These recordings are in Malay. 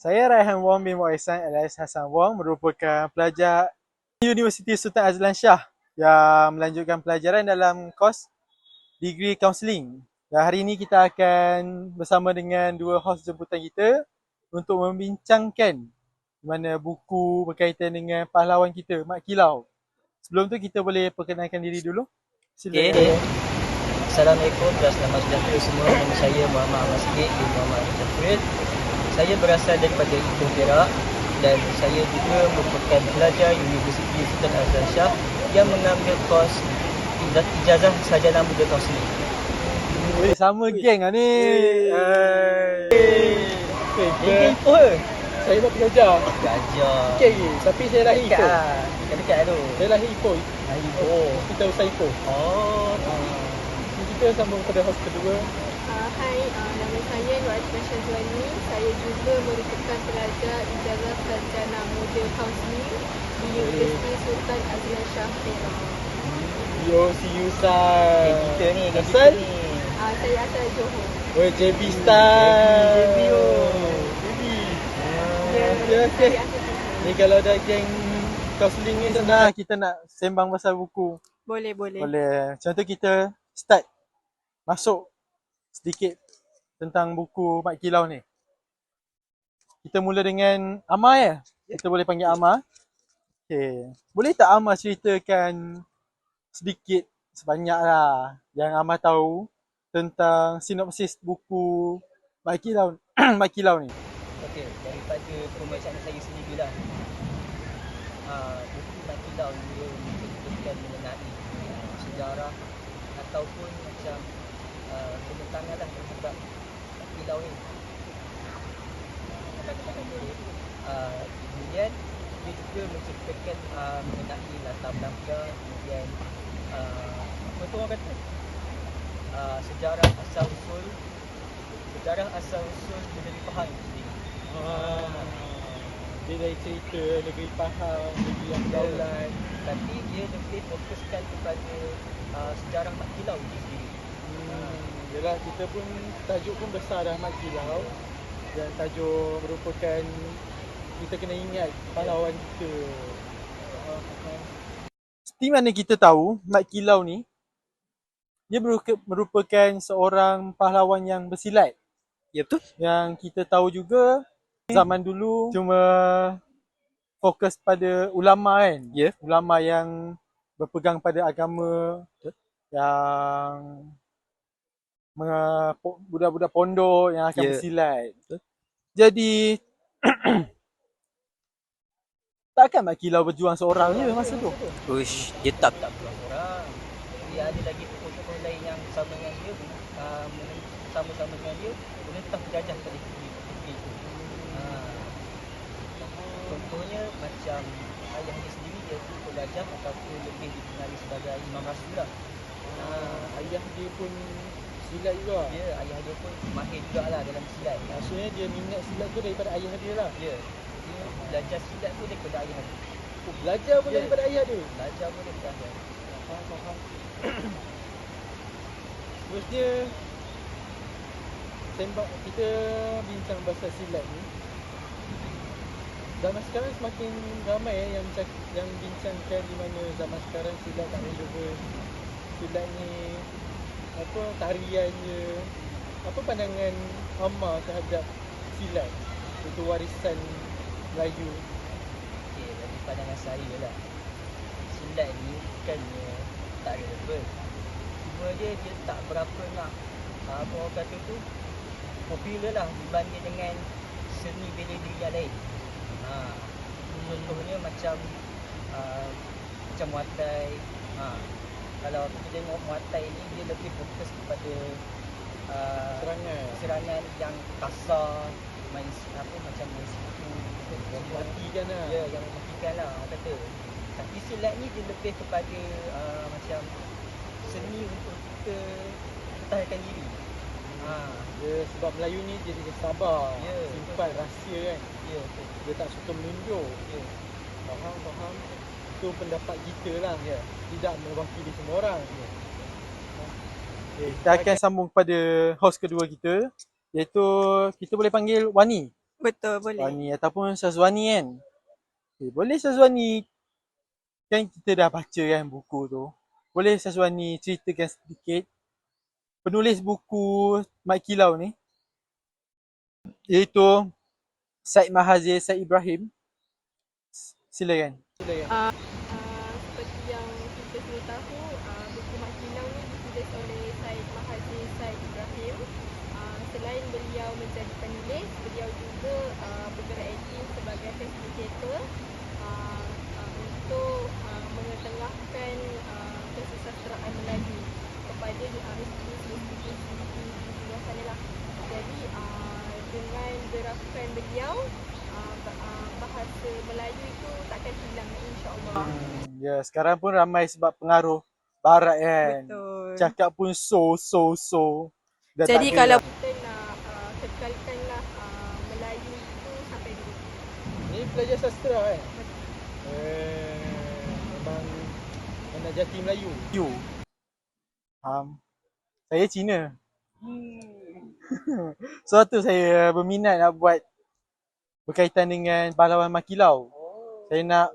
Saya Raihan Wong bin Muaisan alias Hassan Wong merupakan pelajar Universiti Sultan Azlan Shah yang melanjutkan pelajaran dalam kos degree counselling. Dan hari ini kita akan bersama dengan dua host jemputan kita untuk membincangkan mana buku berkaitan dengan pahlawan kita, Mak Kilau. Sebelum tu kita boleh perkenalkan diri dulu. Silakan. Okay. Assalamualaikum dan selamat sejahtera semua. Nama saya Muhammad Ahmad Sikit bin Muhammad Zafril. Saya berasal daripada Ipoh Perak dan saya juga merupakan pelajar Universiti Sultan Azlan Shah yang mengambil kos ijaz- ijazah sarjana muda kaunseling. Weh, sama geng lah ni. Hai. Ini ke Ipoh ke? Saya buat pelajar. Gajah. Okey lagi. Tapi saya lahir Dekat Ipoh. lah. Dekat-dekat tu. Saya lahir Ipoh. Ah, Ipoh. Kita usai Ipoh. Oh. Jadi kita sambung pada host kedua. Uh, hai, uh, saya Nur Atifah Syazwani. Saya juga merupakan pelajar ijazah sarjana muda kaunseling di Universiti Sultan Azlan Shah Perak. Yo, see you, Kayak San. kita ni, kita Asal? ni. Uh, saya asal Johor. Oh, JB style. JB, oh. JB. Ya, asal Johor. Ni kalau ada geng counselling ni senang. Nah, kita nak sembang pasal buku. Boleh, boleh. Boleh. Macam tu kita start masuk sedikit tentang buku Mak Kilau ni. Kita mula dengan Amar ya. Kita boleh panggil Amar. Okay. Boleh tak Amar ceritakan sedikit sebanyak lah yang Amar tahu tentang sinopsis buku Mak Kilau, Mak Kilau ni. Okey, daripada pembacaan saya sendiri lah. Uh, buku Makilau ni dia menceritakan mengenai uh, sejarah ataupun macam uh, kebentangan lah terhadap Ni. Uh, kemudian dia juga menceritakan uh, mengenai latar belakang kemudian uh, apa tu orang kata uh, sejarah asal usul sejarah asal usul negeri Pahang itu sendiri. Ah. Dia dari cerita negeri Pahang, negeri yang daulat. Tapi dia lebih fokuskan kepada uh, sejarah Mat Kilau itu sendiri. Hmm. Yelah, kita pun tajuk pun besar dah Mat Kilau. Dan tajuk merupakan kita kena ingat pahlawan kita. Seperti mana kita tahu Mak Kilau ni dia merupakan seorang pahlawan yang bersilat. Ya betul. Yang kita tahu juga zaman dulu cuma fokus pada ulama kan. Ya. Ulama yang berpegang pada agama yang menga- po- budak-budak pondok yang akan Ya. bersilat. Jadi takkan Mak Kilau berjuang seorang je masa tu? Uish, dia tak tak pulang orang. Dia ada lagi tokoh-tokoh lain yang sama dengan dia, uh, sama-sama dengan dia, menentang penjajah pada negeri negeri itu. Uh, contohnya macam ayah dia sendiri dia tu penjajah ataupun lebih dikenali sebagai Imam Rasul lah. Ah, ayah dia pun silat juga. Dia ayah dia pun mahir jugalah dalam silat. Maksudnya dia minat silat tu daripada ayah dia lah. Dia dia belajar silat tu daripada ayah dia. Oh, belajar pun Ya. daripada ayah dia. Belajar pun daripada ayah dia. Faham, faham. Terusnya sembang kita bincang pasal silat ni. Zaman sekarang semakin ramai eh, yang yang bincangkan di mana zaman sekarang silat tak relevan. Silat ni apa tariannya. Apa pandangan Amma terhadap silat? Itu warisan Melayu. Okey, dari pandangan saya lah Silat ni bukannya tak relevan Cuma dia, dia tak berapa nak ah, Apa orang kata tu Popular lah dibanding dengan seni bela diri yang lain ha, Contohnya macam uh, Macam Muay Thai ha, Kalau kita tengok Muay Thai ni dia lebih fokus kepada uh, Serangan. serangan yang kasar main apa macam main situ Yang matikan lah. Ya, yang mematikan lah orang kata. Tapi silat ni dia lebih kepada uh, macam seni untuk kita pertahankan diri. Ha, Dia sebab Melayu ni dia, dia sabar. Ya, Simpan betul. rahsia kan. ya, betul. Dia tak suka menunjuk. Ya, Faham, faham. Itu pendapat kita lah. ya. Tidak mewakili semua orang. Okay, kita akan sambung kepada host kedua kita iaitu kita boleh panggil Wani. Betul, boleh. Syazwani ataupun Syazwani kan. Okay, boleh Syazwani kan kita dah baca kan buku tu. Boleh Syazwani ceritakan sedikit penulis buku Mat Kilau ni iaitu Said Mahazir Said Ibrahim. Silakan. Uh, seperti yang kita semua tahu, uh, buku Mak Kilau ni ditulis oleh Said Mahathir Said Ibrahim. Uh, selain beliau menjadi penulis, beliau juga uh, bergerak aktif sebagai facilitator uh, uh, untuk uh, mengetengahkan uh, kesusasteraan Melayu kepada uh, institusi-institusi di luar sana lah. Jadi uh, dengan gerakan beliau, uh, ba- uh, bahasa Melayu itu takkan hilang insya-Allah. Hmm, ya, sekarang pun ramai sebab pengaruh barat kan. Betul. Cakap pun so so so. Dah Jadi kalau dah. kita nak uh, kekalkanlah uh, Melayu itu sampai dulu. Ni pelajar sastra kan? Eh, memang anak jati Melayu. you. Um, saya Cina. Sebab tu saya berminat nak buat berkaitan dengan pahlawan Makilau. Saya nak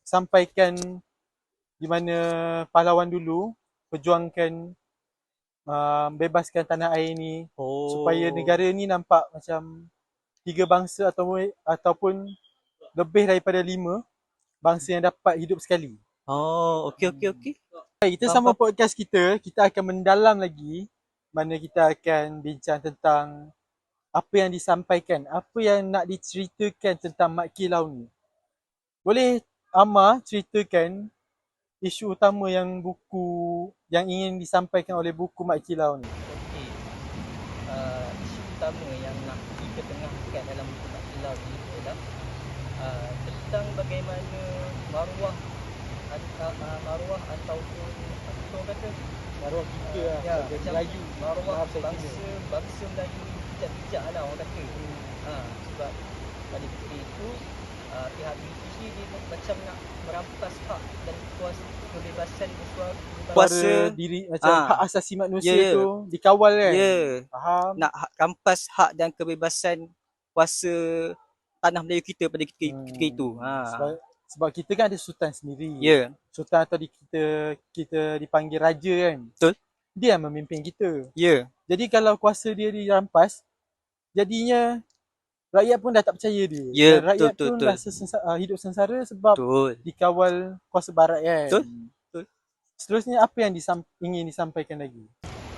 sampaikan di mana pahlawan dulu perjuangkan uh, bebaskan tanah air ni oh. supaya negara ni nampak macam tiga bangsa atau ataupun lebih daripada lima bangsa yang dapat hidup sekali. Oh, okey okey okey. Baik, kita sama podcast kita, kita akan mendalam lagi mana kita akan bincang tentang apa yang disampaikan, apa yang nak diceritakan tentang Mat Kilau ni. Boleh Amma ceritakan isu utama yang buku yang ingin disampaikan oleh buku Mat Kilau ni? Okey. Uh, isu utama yang nak diketengahkan dalam buku Mak Kilau ni adalah uh, tentang bagaimana maruah atau uh, maruah ataupun apa kata Maruah kita lah. ya, macam Melayu. maruah bangsa kira. bangsa Melayu bijak-bijak lah orang kata. Ha, sebab pada ketika itu uh, pihak British ni dia macam nak merampas hak dan kuasa kebebasan bersuara Kuasa diri macam Ah. hak asasi manusia Ya, ya. tu dikawal kan? Ya, Faham? nak ha- rampas hak dan kebebasan kuasa tanah Melayu kita pada ketika, Hmm. ketika itu. Ha. Sebab, sebab kita kan ada sultan sendiri. Ya, Sultan atau di, kita kita dipanggil raja kan. Betul. Dia yang memimpin kita. ya. Jadi kalau kuasa dia dirampas, jadinya rakyat pun dah tak percaya dia. Ya, Dan rakyat betul, pun betul, rasa sensa- uh, hidup sengsara sebab Betul. dikawal kuasa barat kan. Betul, betul. Seterusnya apa yang disam- ingin disampaikan lagi?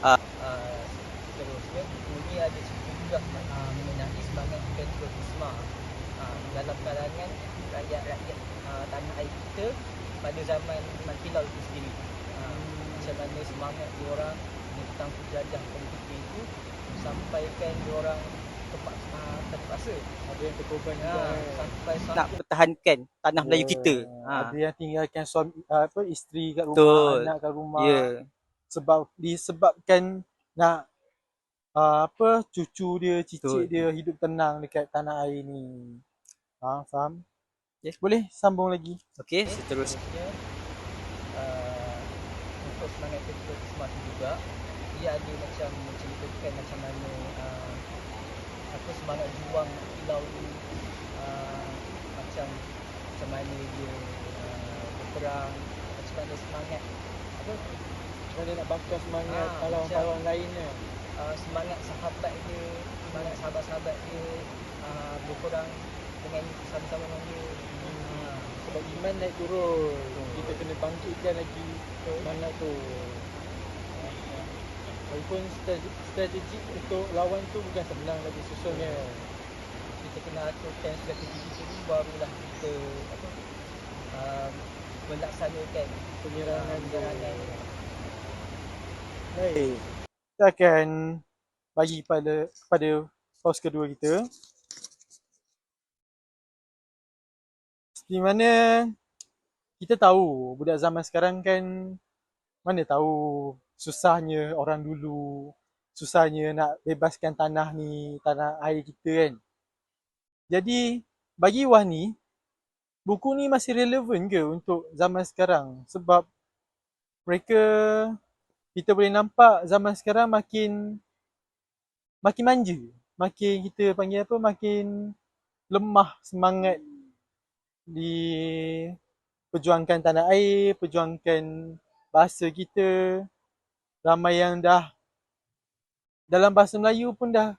Uh, seterusnya buku ni ada cerita juga uh, mengenai semangat patriotisme uh, dalam kalangan rakyat-rakyat uh, tanah air kita pada zaman Mat Kilau itu sendiri. Uh, macam mana semangat diorang tentang penjajah ketika itu sampaikan diorang terpaksa, uh, terpaksa Ada yang terkorban juga. Ha, kan. sampai nak pertahankan tanah Melayu kita. Ha. Ada yang tinggalkan suami uh, apa isteri kat rumah, Betul. anak kat rumah. Ya. Sebab disebabkan nak uh, apa cucu dia, cicit Betul. dia hidup tenang dekat tanah air ni. Ha, faham? Yes. Boleh sambung lagi? Okey, seterusnya uh, untuk semangat patriotisme tu juga dia ada macam menceritakan macam mana uh, apa semangat juang kilau ni uh, macam macam mana dia uh, berperang macam mana semangat apa Macam mana nak bakar semangat Ah, pahlawan-pahlawan lainnya. uh, semangat sahabat dia semangat sahabat-sahabat dia uh, berperang dengan sama-sama dengan dia uh, Sebab iman naik turun. Kita kena bangkitkan lagi semangat tu. Walaupun strategi, strategi untuk lawan tu bukan senang lagi susunnya. kita kena aturkan strategi kita dulu barulah kita apa um, melaksanakan Penyerangan uh, penyerangan Baik. Kita akan bagi pada pada pos kedua kita. Di mana kita tahu budak zaman sekarang kan mana tahu susahnya orang dulu, susahnya nak bebaskan tanah ni, tanah air kita kan. Jadi bagi Wani, buku ni masih relevan ke untuk zaman sekarang? Sebab mereka kita boleh nampak zaman sekarang makin makin manja. Makin kita panggil apa? Makin lemah semangat di perjuangkan tanah air, perjuangkan bahasa kita. Ramai yang dah dalam bahasa Melayu pun dah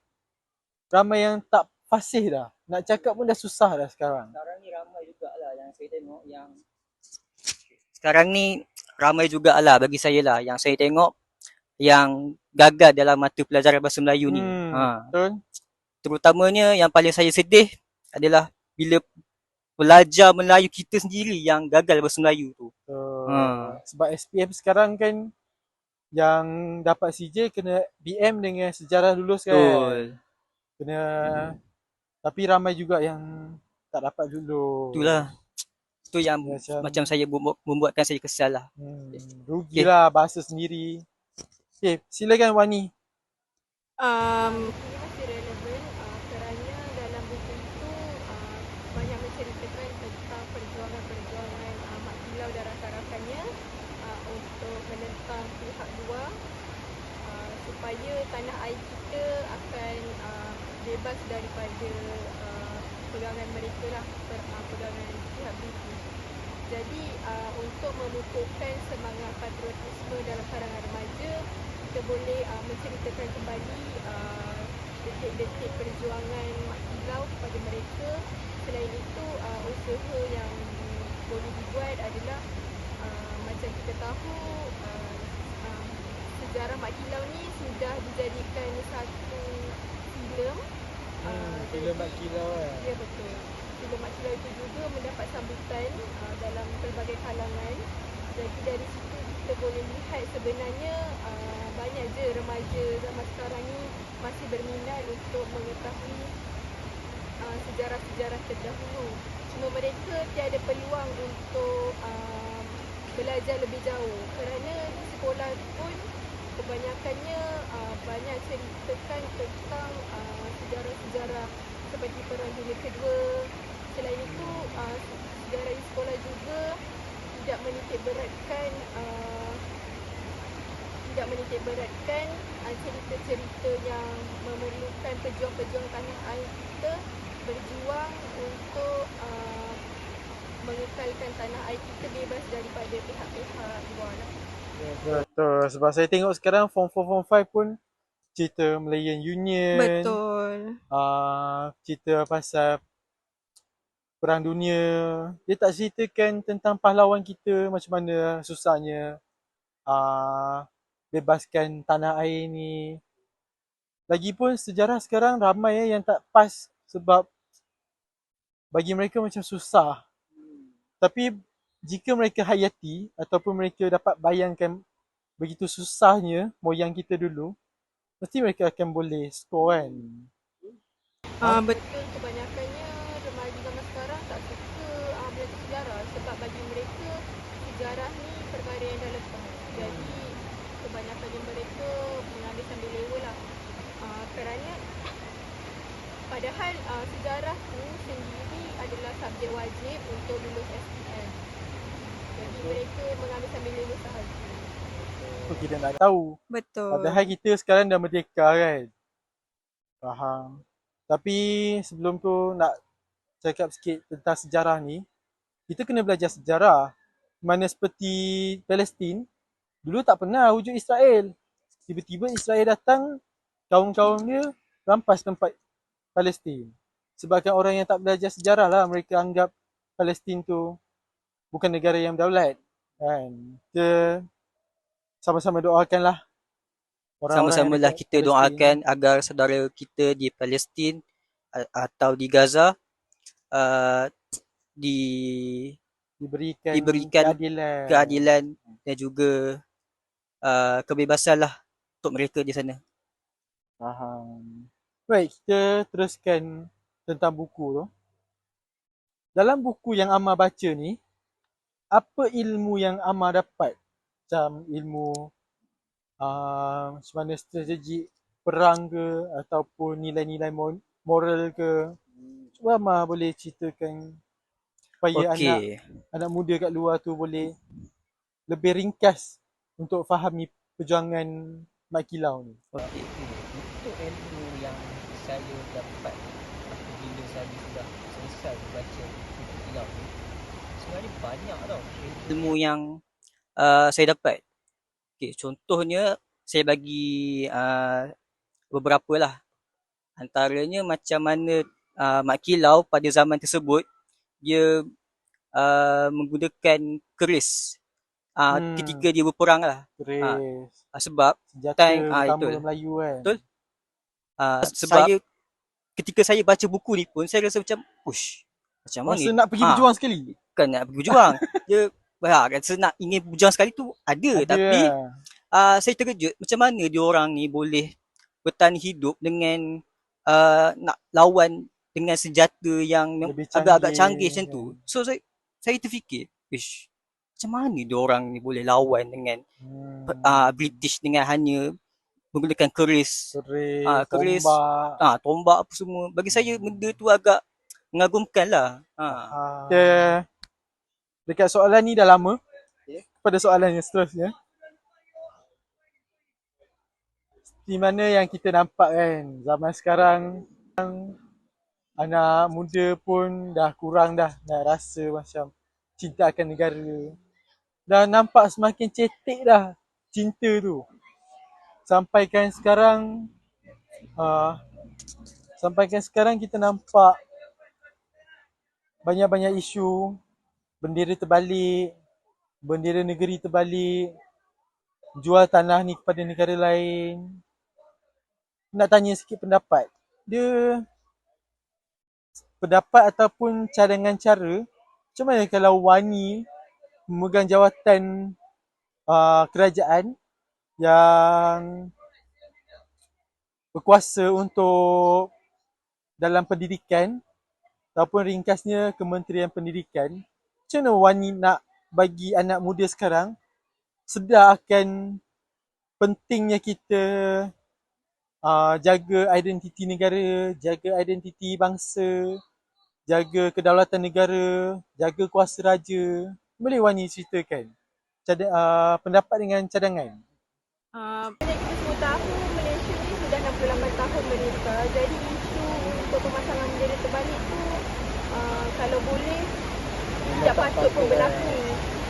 ramai yang tak fasih dah. Nak cakap pun dah susah dah sekarang. Sekarang ni ramai jugalah yang saya tengok yang sekarang ni ramai jugalah bagi saya lah yang saya tengok yang gagal dalam mata pelajaran bahasa Melayu ni. Hmm, Ha. betul. Terutamanya yang paling saya sedih adalah bila pelajar Melayu kita sendiri yang gagal bahasa Melayu tu. So, Ha. Sebab SPM sekarang kan yang dapat CJ kena BM dengan sejarah lulus kan. Betul. Kena tapi ramai juga yang tak dapat lulus. Itulah. Tu yang Macam, macam saya membuat, membuatkan saya kesal lah. hmm, rugilah bahasa sendiri. Okay, silakan Wani. Um, ini masih relevan uh, kerana dalam buku itu uh, banyak menceritakan tentang perjuangan-perjuangan uh, Mak Kilau dan rakan-rakannya uh, untuk menentang pihak luar uh, supaya tanah air kita akan uh, bebas daripada uh, pegangan mereka lah, per, uh, pegangan pihak British. Jadi uh, untuk memupukkan semangat patriotisme dalam kalangan remaja, kita boleh uh, menceritakan kembali uh, detik-detik perjuangan Mak Kilau kepada mereka. Selain itu, uh, usaha yang boleh dibuat adalah uh, macam kita tahu uh, sejarah Mak Kilau ni sudah dijadikan satu filem. Hmm, Uh, filem Mak Kilau kan. Ya betul. Filem Mak Kilau itu juga mendapat sambutan uh, dalam pelbagai kalangan. Jadi dari situ kita boleh lihat sebenarnya uh, banyak je remaja zaman sekarang ni masih berminat untuk mengetahui uh, sejarah-sejarah terdahulu. Cuma mereka tiada peluang untuk uh, belajar lebih jauh kerana sekolah pun kebanyakannya uh, banyak ceritakan tentang uh, sejarah-sejarah seperti Perang Dunia Kedua. Selain itu, uh, sejarah di sekolah juga tidak menitik beratkan uh, tidak menitik beratkan uh, cerita-cerita yang memerlukan pejuang-pejuang tanah air kita berjuang untuk uh, mengekalkan tanah air kita bebas daripada pihak-pihak luar lah. Betul. Sebab saya tengok sekarang form 4, form 5 pun cerita Malayan Union. Betul. Uh, cerita pasal Perang Dunia. Dia tak ceritakan tentang pahlawan kita macam mana susahnya uh, bebaskan tanah air ni. Lagipun sejarah sekarang ramai eh, yang tak pas sebab bagi mereka macam susah. Tapi jika mereka hayati ataupun mereka dapat bayangkan begitu susahnya moyang kita dulu, mesti mereka akan boleh score kan. Uh, betul kebanyakannya remaja zaman sekarang tak suka uh, belajar sejarah sebab bagi mereka sejarah ni perkara yang dah lepas. Jadi kebanyakannya mereka mengambil sambil lewa lah. Uh, kerana padahal uh, sejarah tu sendiri adalah subjek wajib untuk lulus SPM. Mereka mengambil sambil lewa sahaja. So kita nak tahu. Betul. Padahal kita sekarang dah merdeka kan. Faham. Tapi sebelum tu nak cakap sikit tentang sejarah ni. Kita kena belajar sejarah. Mana seperti Palestin, dulu tak pernah wujud Israel. Tiba-tiba Israel datang, kaum-kaum dia rampas tempat Palestin. Sebabkan orang yang tak belajar sejarah lah, mereka anggap Palestin tu bukan negara yang berdaulat. Kan? Kita sama-sama doakanlah Sama-sama lah kita Palestin. doakan agar saudara kita di Palestin atau di Gaza uh, di diberikan, diberikan keadilan. keadilan dan juga uh, kebebasan lah untuk mereka di sana. Faham. Baik, kita teruskan tentang buku tu. Dalam buku yang Amar baca ni, apa ilmu yang Amar dapat? Macam ilmu uh, macam mana strategi perang ke ataupun nilai-nilai mo- moral ke. Cuba Amar boleh ceritakan supaya anak Okey. anak muda kat luar tu boleh lebih ringkas untuk fahami perjuangan Mak Kilau ni. Okey. Untuk ilmu yang saya dapat apabila saya sudah aku baca buku kilau ni sebenarnya banyak tau ilmu yang uh, saya dapat. Okay, contohnya saya bagi uh, beberapa lah. Antaranya macam mana uh, Mak Kilau pada zaman tersebut dia uh, menggunakan keris uh, Hmm. ketika dia berperang lah. Keris. Uh, sebab Senjata time, ah, utama betul. Melayu kan. Betul. uh, sebab saya ketika saya baca buku ni pun saya rasa macam ush macam mana Masa nak pergi Ah. berjuang sekali. Bukan nak pergi berjuang. dia ha, rasa nak ingin berjuang sekali tu ada, Ada tapi uh, saya terkejut macam mana dia orang ni boleh bertahan hidup dengan uh, nak lawan dengan senjata yang agak-agak canggih, canggih macam tu. So saya saya terfikir, ish, macam mana dia orang ni boleh lawan dengan Hmm. uh, British dengan hanya menggunakan keris, keris, ah, keris. tombak. ah tombak apa semua. Bagi saya benda tu agak mengagumkan lah. Ha. Ah. Kita dekat soalan ni dah lama. Pada soalan yang seterusnya. Di mana yang kita nampak kan zaman sekarang anak muda pun dah kurang dah dah rasa macam cinta akan negara. Dah nampak semakin cetek dah cinta tu. Sampaikan sekarang uh, sampaikan sekarang kita nampak banyak-banyak isu bendera terbalik, bendera negeri terbalik, jual tanah ni kepada negara lain. Nak tanya sikit pendapat. Dia pendapat ataupun cadangan cara macam mana kalau Wani memegang jawatan uh, kerajaan yang berkuasa untuk dalam pendidikan ataupun ringkasnya Kementerian Pendidikan macam mana Wani nak bagi anak muda sekarang sedar akan pentingnya kita uh, jaga identiti negara, jaga identiti bangsa, jaga kedaulatan negara, jaga kuasa raja. Boleh Wani ceritakan Cada, uh, pendapat dengan cadangan? Uh, kita semua tahu Malaysia ni sudah 68 tahun merdeka jadi isu untuk pemasangan bendera terbalik tu uh, kalau boleh tidak patut pun berlaku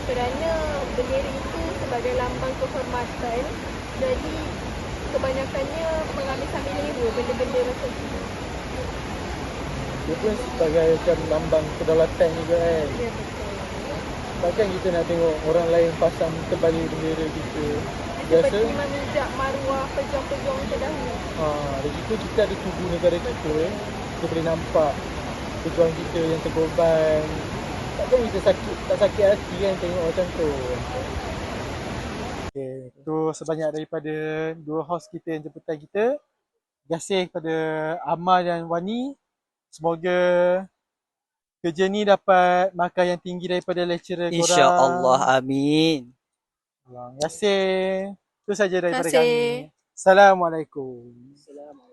kerana bendera itu sebagai lambang kehormatan jadi kebanyakannya mengambil sambil lera benda-benda macam tu Dia pun sebagai macam lambang kedaulatan juga kan. ya betul Takkan kita nak tengok orang lain pasang terbalik bendera kita. Biasa, seperti memijak maruah pejuang-pejuang terdahulu ha, begitu kita ada tubuh negara kita, kita boleh nampak pejuang kita yang terkorban. Takkan kita sakit, tak sakit hati kan tengok macam tu. Okay, itu sebanyak daripada dua host kita yang jemputan kita. Terima kasih kepada Amal dan Wani. Semoga kerja ni dapat markah yang tinggi daripada lecturer korang. InsyaAllah amin. Terima kasih. Itu saja daripada kami. Assalamualaikum. Assalamualaikum